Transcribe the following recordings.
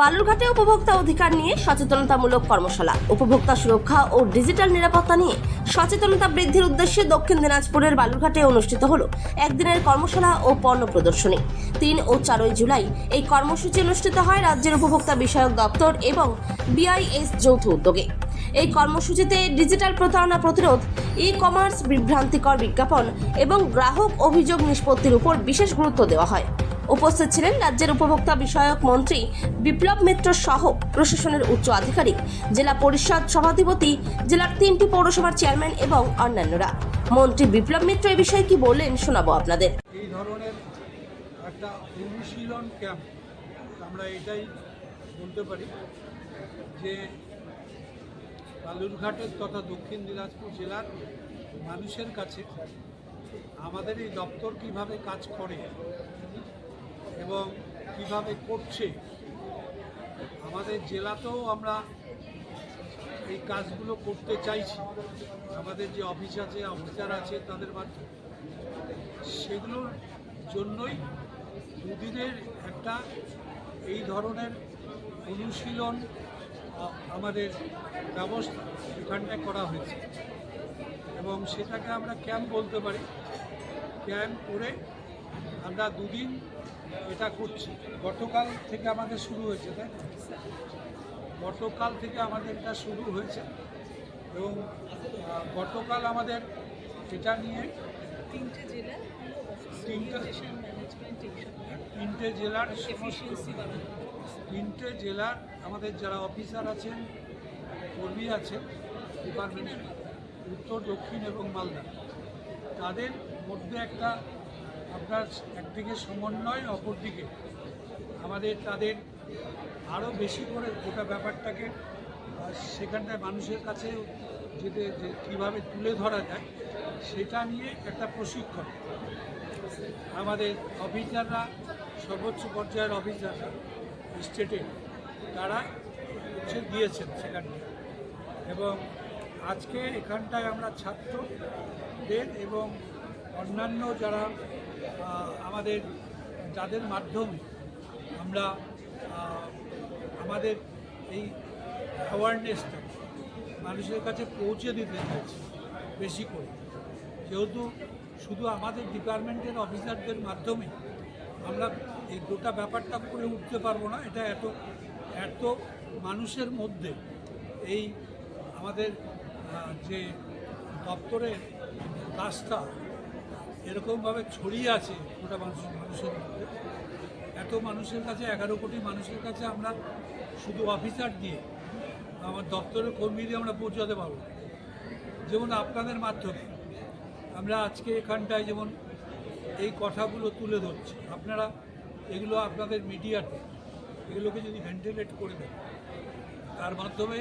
বালুরঘাটে উপভোক্তা অধিকার নিয়ে সচেতনতামূলক কর্মশালা। উপভোক্তা সুরক্ষা ও ডিজিটাল নিরাপত্তা নিয়ে সচেতনতা বৃদ্ধির উদ্দেশ্যে দক্ষিণ দিনাজপুরের বালুরঘাটে অনুষ্ঠিত হল একদিনের কর্মশালা ও পণ্য প্রদর্শনী। তিন ও চারই জুলাই এই কর্মসূচি অনুষ্ঠিত হয় রাজ্যের উপভোক্তা বিষয়ক দপ্তর এবং বিআইএস যৌথ উদ্যোগে। এই কর্মসূচিতে ডিজিটাল প্রতারণা প্রতিরোধ ই কমার্স বিভ্রান্তিকর বিজ্ঞাপন এবং গ্রাহক অভিযোগ নিষ্পত্তির উপর বিশেষ গুরুত্ব দেওয়া হয়। উপস্থিত ছিলেন রাজ্যের উপভোক্তা বিষয়ক মন্ত্রী বিপ্লব মিত্র সহ প্রশাসনের উচ্চ আধিকারিক, জেলা পরিষদ সভাধিপতি, জেলার তিনটি পৌরসভার চেয়ারম্যান এবং অন্যান্যরা। মন্ত্রী বিপ্লব মিত্র এ বিষয়ে কি বললেন শোনাবো আপনাদের। এই ধরনের একটা অনুশীলন ক্যাম্প আমরা এটাই বলতে পারি যে বালুরঘাটের তথা দক্ষিণ দিনাজপুর জেলার মানুষের কাছে আমাদের এই দপ্তর কীভাবে কাজ করে এবং কীভাবে করছে, আমাদের জেলাতেও আমরা এই কাজগুলো করতে চাইছি। আমাদের যে অফিস আছে, অফিসার আছে, তাদের মাধ্যমে সেগুলোর জন্যই দুদিনের একটা এই ধরনের অনুশীলন আমাদের ব্যবস্থা এখানটায় করা হয়েছে। এবং সেটাকে আমরা ক্যাম্প বলতে পারি। ক্যাম্প করে আমরা দুদিন এটা করছি। গতকাল থেকে আমাদের শুরু হয়েছে তাই গতকাল থেকে আমাদের এটা শুরু হয়েছে এবং গতকাল আমাদের এটা নিয়ে তিনটে জেলা তিনটে জেলার তিনটে জেলার আমাদের যারা অফিসার আছেন কর্মী আছেন ডিপার্টমেন্টের উত্তর দক্ষিণ এবং মালদা তাদের মধ্যে একটা আপনার একদিকে সমন্বয়, অপরদিকে আমাদের তাদের আরও বেশি করে গোটা ব্যাপারটাকে সেখানটায় মানুষের কাছে যেতে, যে কীভাবে তুলে ধরা যায়, সেটা নিয়ে একটা প্রশিক্ষণ। আমাদের অফিসাররা, সর্বোচ্চ পর্যায়ের অফিসাররা, স্টেটে, তারা হচ্ছে দিয়েছেন সেখানে। এবং আজকে এখানটায় আমরা ছাত্রদের এবং অন্যান্য যারা আমাদের যাদের মাধ্যমে আমরা আমাদের এই অ্যাওয়ারনেসটা মানুষের কাছে পৌঁছে দিতে চাইছি বেশি করে। যেহেতু শুধু আমাদের ডিপার্টমেন্টের অফিসারদের মাধ্যমে আমরা এই গোটা ব্যাপারটা করে উঠতে পারব না, এটা এত এত মানুষের মধ্যে এই আমাদের যে দপ্তরের কাজটা এরকমভাবে ছড়িয়ে আছে গোটা মানুষ মানুষের মধ্যে। এত মানুষের কাছে, এগারো কোটি মানুষের কাছে আমরা শুধু অফিসার দিয়ে আমার দপ্তরের কর্মী দিয়ে আমরা পৌঁছাতে পারব। যেমন আপনাদের মাধ্যমে আমরা আজকে এখানটায় যেমন এই কথাগুলো তুলে ধরছি। আপনারা এগুলো আপনাদের মিডিয়াতে এগুলোকে যদি ভেন্টিলেট করে দেন, তার মাধ্যমে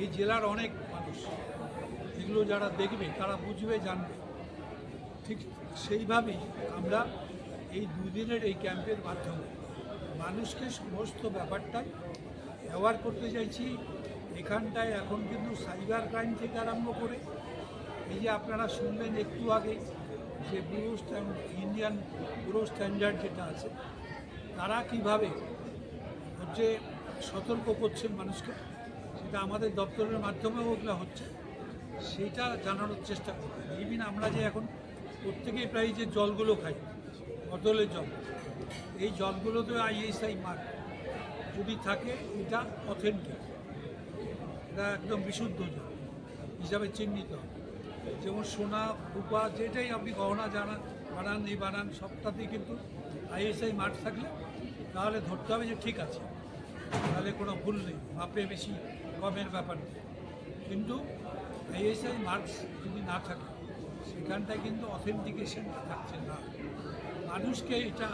এই জেলার অনেক মানুষ, এগুলো যারা দেখবে, তারা বুঝবে, জানবে। ঠিক সেইভাবেই আমরা এই দুদিনের এই ক্যাম্পের মাধ্যমে মানুষকে সমস্ত ব্যাপারটাই অ্যাওয়ার করতে চাইছি। এখানটায় এখন কিন্তু সাইবার ক্রাইম থেকে আরম্ভ করে, এই যে আপনারা শুনলেন একটু আগে যে ব্যুরো ইন্ডিয়ান ব্যুরো স্ট্যান্ডার্ড যেটা আছে, তারা কীভাবে হচ্ছে সতর্ক করছেন মানুষকে, সেটা আমাদের দপ্তরের মাধ্যমেও ওগুলো হচ্ছে সেটা জানানোর চেষ্টা করব। ইভিন আমরা যে এখন প্রত্যেকেই প্রায় যে জলগুলো খাই বোতলের জল, এই জলগুলোতে আইএসআই মার্ক যদি থাকে, এটা অথেন্টিক এটা একদম বিশুদ্ধ জল হিসাবে চিহ্নিত। যেমন সোনা, রূপা, যেটাই আপনি গহনা জানান, বানান, এই বানান, সবটাতেই কিন্তু আইএসআই মার্ক থাকলে তাহলে ধরতে হবে যে ঠিক আছে। তাহলে কোনো ভুল নেই মাপে বেশি কমের ব্যাপার নেই। কিন্তু আইএসআই মার্কস যদি না থাকে সেখানটায় কিন্তু অথেন্টিকেশন থাকছে না। মানুষকে এটা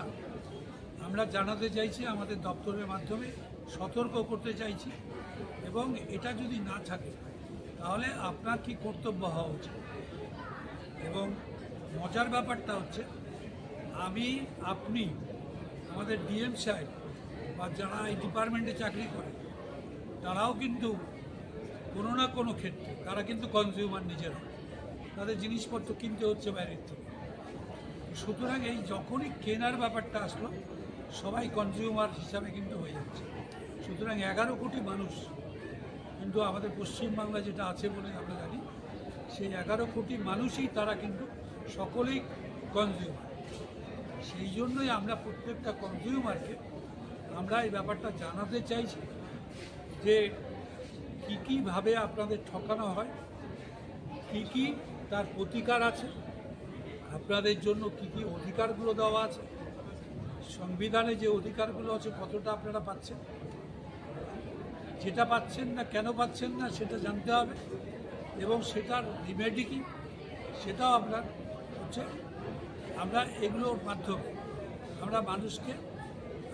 আমরা জানাতে চাইছি, আমাদের দপ্তরের মাধ্যমে সতর্ক করতে চাইছি এবং এটা যদি না থাকে, তাহলে আপনার কি কর্তব্য হওয়া উচিত? এবং মজার ব্যাপারটা হচ্ছে, আমি, আপনি, আমাদের ডিএম সাহেব বা যারা এই ডিপার্টমেন্টে চাকরি করে, তারাও কিন্তু কোনো না কোনো ক্ষেত্রে, তারা কিন্তু কনজিউমার নিজেরা। তাদের জিনিসপত্র কিনতে হচ্ছে বাইরের থেকে। সুতরাং এই যখনই কেনার ব্যাপারটা আসলো, সবাই কনজিউমার হিসাবে কিন্তু হয়ে যাচ্ছে। সুতরাং এগারো কোটি মানুষ, কিন্তু আমাদের পশ্চিমবাংলা যেটা আছে বলে আমরা জানি, সেই এগারো কোটি মানুষই তারা কিন্তু সকলেই কনজিউমার সেই জন্যই আমরা প্রত্যেকটা কনজিউমারকে আমরা এই ব্যাপারটা জানাতে চাইছি যে কী কীভাবে আপনাদের ঠকানো হয়, কী কী তার প্রতিকার আছে। আপনাদের জন্য কী কী অধিকারগুলো দেওয়া আছে? সংবিধানে যে অধিকারগুলো আছে, কতটা আপনারা পাচ্ছেন? যেটা পাচ্ছেন না, কেন পাচ্ছেন না, সেটা জানতে হবে। এবং সেটার রিমেডি কী? সেটাও আপনার হচ্ছে, আমরা এগুলোর মাধ্যমে আমরা মানুষকে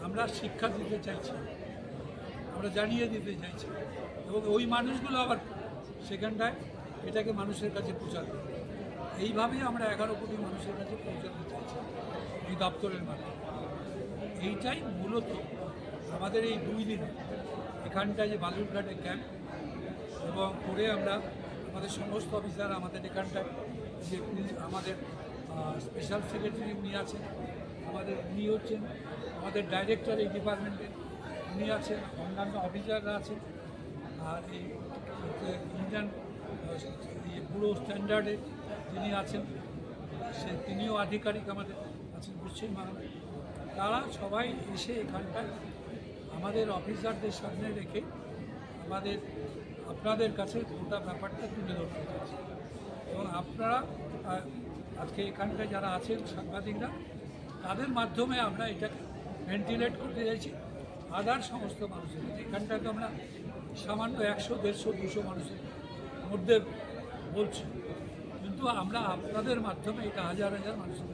আমরা শিক্ষা দিতে চাইছি, আমরা জানিয়ে দিতে চাইছি। এবং ওই মানুষগুলো আবার সেখানটায় এটাকে মানুষের কাছে পৌঁছাবে এইভাবেই আমরা এগারো কোটি মানুষের কাছে পৌঁছাতে চাইছি এই দপ্তরের মাধ্যমে। এইটাই মূলত আমাদের এই দুই দিনে এখানটায় যে বালুরঘাটে ক্যাম্প এবং করে আমরা আমাদের সমস্ত অফিসার আমাদের এখানটায় যে আমাদের স্পেশাল সেক্রেটারি উনি আছেন, আমাদের উনি হচ্ছেন, আমাদের ডাইরেক্টর এই ডিপার্টমেন্টের উনি আছেন, অন্যান্য অফিসাররা আছেন, আর এই ইন্ডিয়ান পুরো স্ট্যান্ডার্ডে যিনি আছেন, সে তিনিও আধিকারিক আমাদের আছেন পশ্চিমবাংলায় তারা সবাই এসে এখানটায় আমাদের অফিসারদের সামনে রেখে আমাদের, আপনাদের কাছে গোটা ব্যাপারটা তুলে ধরতে চাইছি। এবং আপনারা আজকে এখানটায় যারা আছেন সাংবাদিকরা, তাদের মাধ্যমে আমরা এটাকে ভেন্টিলেট করতে চাইছি। আদার সমস্ত মানুষের। এখানটায় তো আমরা সামান্য একশো, দেড়শো, দুশো মানুষের মধ্যে বলছি। কিন্তু আমরা আপনাদের মাধ্যমে এটা হাজার হাজার মানুষের